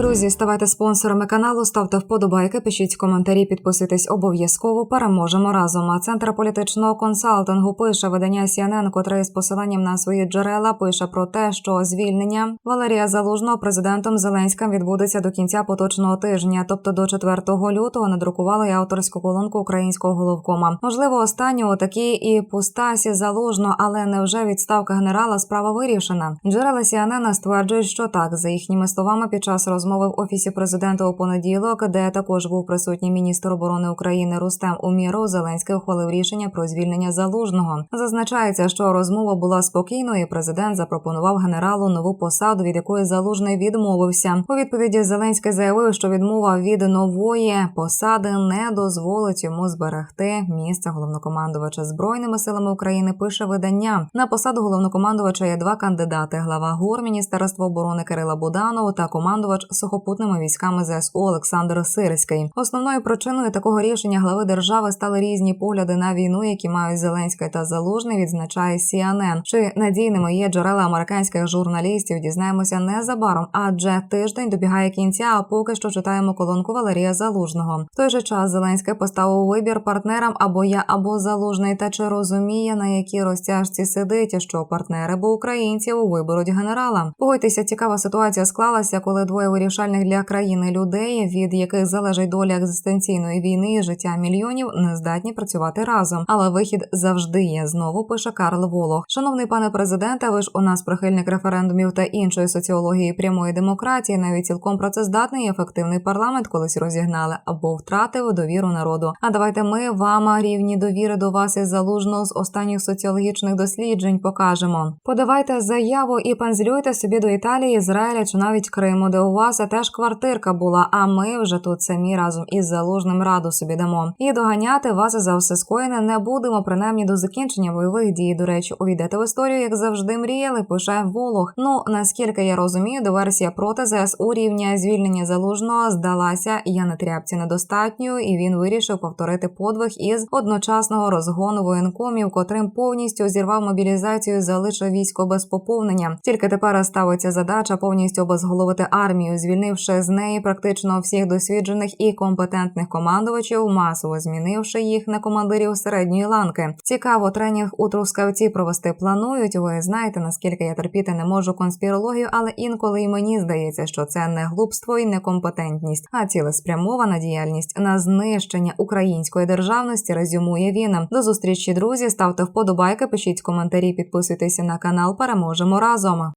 Друзі, ставайте спонсорами каналу, ставте вподобайки, пишіть коментарі, підписуйтесь обов'язково. Переможемо разом. А центр політичного консалтингу пише видання CNN, котре з посиланням на свої джерела пише про те, що звільнення Валерія Залужного президентом Зеленським відбудеться до кінця поточного тижня, тобто до 4 лютого. Надрукували й авторську колонку українського головкома. Можливо, останнього такі і пустасі залужно, але невже відставка генерала справа вирішена? Джерела CNN стверджують, що так за їхніми словами під час розмови в офісі президента у понеділок, де також був присутній міністр оборони України Рустем Уміров, Зеленський ухвалив рішення про звільнення залужного. Зазначається, що розмова була спокійною. Президент запропонував генералу нову посаду, від якої залужний відмовився. У відповіді Зеленський заявив, що відмова від нової посади не дозволить йому зберегти місце головнокомандувача збройними силами України. Пише видання на посаду головнокомандувача є два кандидати: глава ГУР Міністерства оборони Кирила Буданов та командувач сухопутними військами ЗСУ Олександр Сирський. Основною причиною такого рішення глави держави стали різні погляди на війну, які мають Зеленський та Залужний. Відзначає CNN. Чи надійними є джерела американських журналістів? Дізнаємося незабаром, адже тиждень добігає кінця. А поки що читаємо колонку Валерія Залужного. В той же час Зеленський поставив вибір партнерам або я, або залужний. Та чи розуміє на якій розтяжці сидить, що партнери або українців виберуть генерала? Погодьтеся, цікава ситуація склалася, коли двоє вирішальних для країни людей, від яких залежить доля екзистенційної війни і життя мільйонів, не здатні працювати разом. Але вихід завжди є. Знову пише Карл Волох. Шановний пане президенте, ви ж у нас прихильник референдумів та іншої соціології прямої демократії, навіть цілком працездатний і ефективний парламент колись розігнали або втратив довіру народу. А давайте ми вам рівні довіри до вас із залужного з останніх соціологічних досліджень покажемо. Подавайте заяву і панзлюйте собі до Італії, Ізраїля чи навіть Криму, де у вас теж квартирка була. А ми вже тут самі разом із залужним раду собі дамо. І доганяти вас за все скоєне не будемо, принаймні до закінчення бойових дій. До речі, увійдете в історію, як завжди мріяли. Пише Волох. Ну наскільки я розумію, диверсія проти ЗСУ рівня звільнення залужного здалася я на тряпці недостатньою, і він вирішив повторити подвиг із одночасного розгону воєнкомів, котрим повністю зірвав мобілізацію, залишив військо без поповнення. Тільки тепер ставиться задача повністю обезголовити армію, звільнивши з неї практично всіх досвідчених і компетентних командувачів, масово змінивши їх на командирів середньої ланки. Цікаво, тренінг у трускавці провести планують. Ви знаєте, наскільки я терпіти не можу конспірологію, але інколи і мені здається, що це не глупство і некомпетентність, а цілеспрямована діяльність на знищення української державності. Резюмує він. До зустрічі, друзі. Ставте вподобайки, пишіть коментарі, підписуйтеся на канал. Переможемо разом.